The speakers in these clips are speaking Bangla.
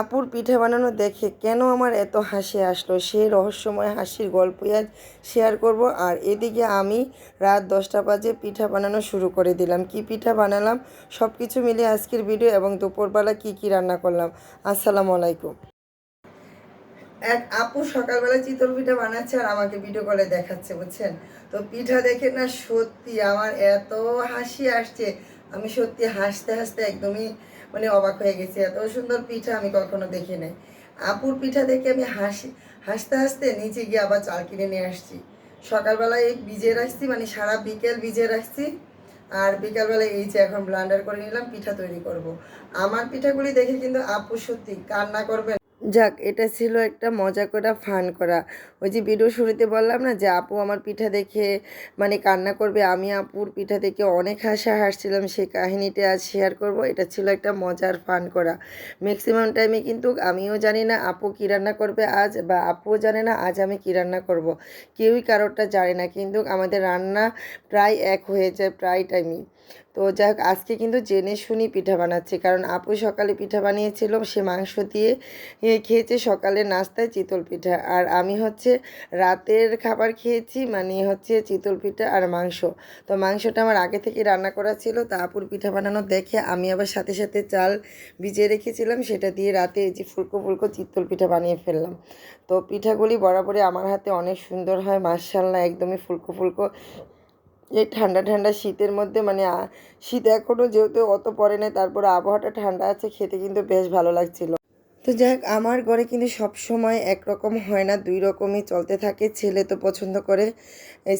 আপুর পিঠা বানানো দেখে কেন আমার এত হাসি আসলো? সেই রহস্যময় হাসির গল্পই আজ শেয়ার করব। আর এদিকে আমি রাত দশটা বাজে পিঠা বানানো শুরু করে দিলাম। কি পিঠা বানালাম? সব কিছু মিলিয়ে আজকের ভিডিও এবং দুপুরবেলা কি কি রান্না করলাম? আসসালামু আলাইকুম। এক আপু সকালবেলা চিতল পিঠা বানাচ্ছে আর আমাকে ভিডিও কলে দেখাচ্ছে, বুঝছেন? তো পিঠা দেখে না সত্যি আমার এত হাসি আসছে। আমি সত্যি হাসতে হাসতে একদমই মানে অবাক হয়ে গেছি, এত সুন্দর পিঠা আমি কখনো দেখি নাই আপুর পিঠা দেখে আমি হাসি, হাসতে হাসতে নিচে গিয়ে আবার চাল কিনে নিয়ে আসছি সকালবেলায় ভিজিয়ে রাখছি মানে সারা বিকেল ভিজিয়ে রাখছি, আর বিকালবেলা এই যে এখন ব্লান্ডার করে নিলাম, পিঠা তৈরি করব। আমার পিঠাগুলি দেখে কিন্তু আপু সত্যি কান্না করবে যাক, এটা ছিল একটা মজা করা, ফান করা। ওই যে ভিডিও শুরুতে বললাম না যে, আপু আমার পিঠা দেখে মানে কান্না করবে, আমি আপুর পিঠা দেখে অনেক হাসা হাসছিলাম সেই কাহিনিটা আজ শেয়ার করব। এটা ছিল একটা মজার ফান করা। ম্যাক্সিমাম টাইমে কিন্তু আমিও জানি না আপু কী রান্না করবে আজ, বা আপুও জানে না আজ আমি কী রান্না করব। কেউই কারোরটা জানে না, কিন্তু আমাদের রান্না প্রায় এক হয়ে যায় প্রায় টাইমই তো যাই হোক আজকে কিন্তু জেনে শুনি পিঠা বানাচ্ছি। কারণ আপু সকালে পিঠা বানিয়েছিল, সে মাংস দিয়ে খেয়েছে সকালে নাস্তায় চিতল পিঠা। আর আমি হচ্ছে রাতের খাবার খেয়েছি মানে হচ্ছে চিতল পিঠা আর মাংস। তো মাংসটা আমার আগে থেকে রান্না করা ছিল, তা আপুর পিঠা বানানো দেখে আমি আবার সাথে সাথে চাল ভিজিয়ে রেখেছিলাম, সেটা দিয়ে রাতে যে ফুলকো ফুলকো চিতল পিঠা বানিয়ে ফেললাম। তো পিঠাগুলি বরাবরই আমার হাতে অনেক সুন্দর হয় মার্শাল্লাহ একদমই ফুলকো ফুলকো এই ঠান্ডা ঠান্ডা শীতের মধ্যে মানে শীত এখনও যেহেতু অত পড়ে নাই, তারপরে আবহাওয়াটা ঠান্ডা আছে, খেতে কিন্তু বেশ ভালো লাগছিল। তো যাই হোক, আমার ঘরে কিন্তু সব সময় একরকম হয় না, দুই রকমই চলতে থাকে। ছেলে তো পছন্দ করে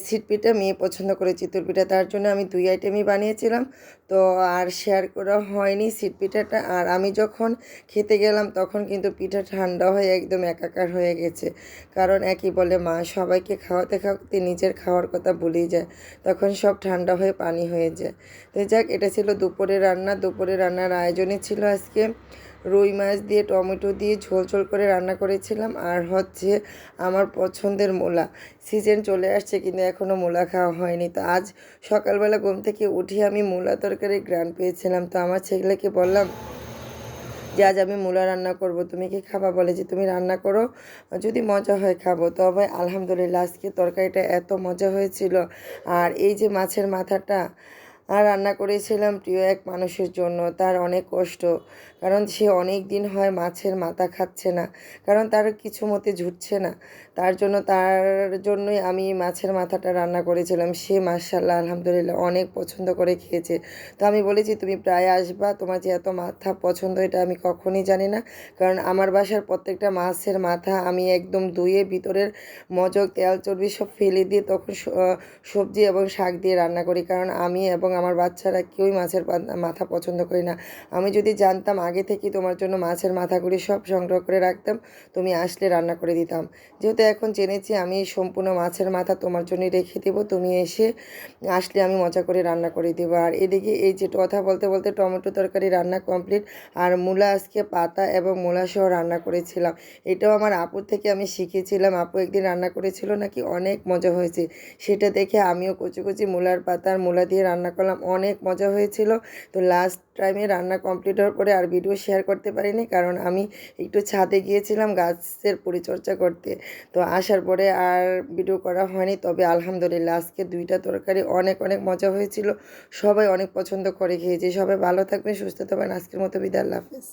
সিট পিঠা, মেয়ে পছন্দ করে চিতল পিঠা। তার জন্য আমি দুই আইটেমই বানিয়েছিলাম। তো আর শেয়ার করা হয়নি সিট পিঠাটা। আর আমি যখন খেতে গেলাম, তখন কিন্তু পিঠা ঠান্ডা হয়ে একদম একাকার হয়ে গেছে। কারণ একই বলে, মা সবাইকে খাওয়াতে খাওয়াতে নিজের খাওয়ার কথা ভুলেই যায়। তখন সব ঠান্ডা হয়ে পানি হয়ে যায়। তো যাক এটা ছিল দুপুরে রান্না। দুপুরে রান্নার আয়োজনই ছিল আজকে। রুই মাছ দিয়ে, টমেটো দিয়ে ঝোল ঝোল করে রান্না করেছিলাম। আর হচ্ছে আমার পছন্দের মূলা। সিজন চলে আসছে কিন্তু এখনও মূলা খাওয়া হয়নি। তো আজ সকালবেলা ঘুম থেকে উঠে আমি মূলা তরকারি গ্রান পেয়েছিলাম। তো আমার ছেলেকে বললাম, যে আজ আমি মূলা রান্না করব, তুমি কি খাবা? বলে যে, তুমি রান্না করো, যদি মজা হয় খাব। তবে আলহামদুলিল্লাহ আজকে তরকারিটা এত মজা হয়েছিল। আর এই যে মাছের মাথাটা আর রান্না করেছিলাম প্রিয় এক মানুষের জন্য, তার অনেক কষ্ট। কারণ সে অনেক দিন হয় মাছের মাথা খাচ্ছে না, কারণ তার কিছু মতে ঝুটছে না। তার জন্য, তার জন্যই আমি মাছের মাথাটা রান্না করেছিলাম। সে মার্শাল্লাহ আলহামদুলিল্লাহ অনেক পছন্দ করে খেয়েছে। তো আমি বলেছি, তুমি প্রায় আসবা, তোমার যে এত মাথা পছন্দ, এটা আমি কখনই জানি না। কারণ আমার বাসার প্রত্যেকটা মাছের মাথা আমি একদম ধুয়ে ভিতরের মজক, তেল, চর্বি সব ফেলে দিয়ে তখন সবজি এবং শাক দিয়ে রান্না করি। কারণ আমি এবং আমার বাচ্চারা কেউই মাছের মাথা পছন্দ করি না। আমি যদি জানতাম আগে থেকে তোমার জন্য মাছের মাথাগুলি সব সংগ্রহ করে রাখতাম, তুমি আসলে রান্না করে দিতাম। যেহেতু এখন জেনেছি আমি সম্পূর্ণ মাছের মাথা তোমার জন্যই রেখে দেবো, তুমি এসে আসলে আমি মজা করে রান্না করে দেবো। আর এদিকে এই যে কথা বলতে বলতে টমেটো তরকারি রান্না কমপ্লিট, আর মূলা আজকে পাতা এবং মূলা সহ রান্না করেছিলাম। এটাও আমার আপুর থেকে আমি শিখেছিলাম, আপু একদিন রান্না করেছিল নাকি অনেক মজা হয়েছে। সেটা দেখে আমিও কচি কচি মূলার পাতা আর মূলা দিয়ে রান্না করলাম, অনেক মজা হয়েছিল। তো লাস্ট টাইমে রান্না কমপ্লিট হওয়ার পরে আর ভিডিও শেয়ার করতে পারিনি কারণ আমি একটু ছাদে গিয়েছিলাম গাছের পরিচর্যা করতে। তো আসার পরে আর ভিডিও করা হয়নি। তবে আলহামদুলিল্লাহ আজকে দুইটা তরকারি অনেক অনেক মজা হয়েছিল। সবাই অনেক পছন্দ করে খেয়েছে। সবাই ভালো থাকবেন, সুস্থ থাকবেন। আজকের মতো বিদায়, আল্লাহ হাফেজ।